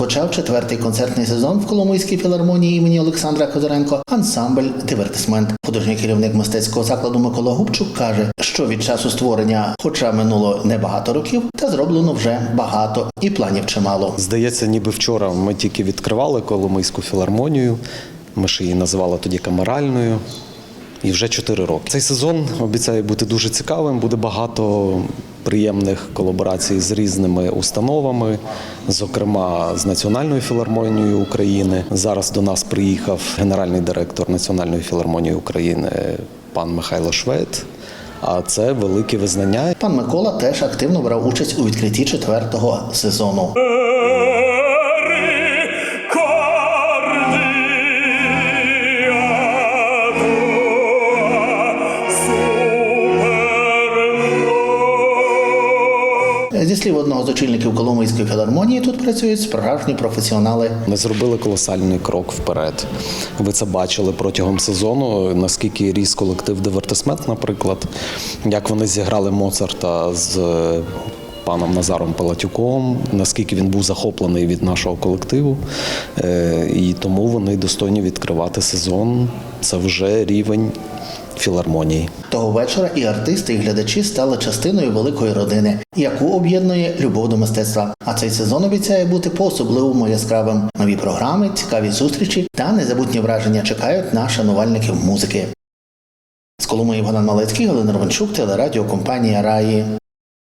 розпочав четвертий концертний сезон в Коломийській філармонії імені Олександра Козиренко ансамбль Дивертисмент. Художній керівник мистецького закладу Микола Губчук каже, що від часу створення, хоча минуло небагато років, та зроблено вже багато і планів чимало. Здається, ніби вчора ми тільки відкривали Коломийську філармонію. Ми ж її називали тоді камеральною. І вже 4 роки. Цей сезон обіцяє бути дуже цікавим. Буде багато приємних колаборацій з різними установами, зокрема з Національною філармонією України. Зараз до нас приїхав генеральний директор Національної філармонії України пан Михайло Швед. А це велике визнання. Пан Микола теж активно брав участь у відкритті четвертого сезону. Зі слів одного з очільників Коломийської філармонії, тут працюють справжні професіонали. Ми зробили колосальний крок вперед. Ви це бачили протягом сезону. Наскільки ріс колектив Дивертисмент, наприклад, як вони зіграли Моцарта з е, паном Назаром Палатюком, наскільки він був захоплений від нашого колективу, Е, і тому вони достойні відкривати сезон. Це вже рівень філармонії. Того вечора і артисти, і глядачі стали частиною великої родини, яку об'єднує любов до мистецтва. А цей сезон обіцяє бути по-особливому яскравим. Нові програми, цікаві зустрічі та незабутні враження чекають на шанувальників музики. З Коломиї Богдан Малецький, Галина Романчук, телерадіокомпанія Раї.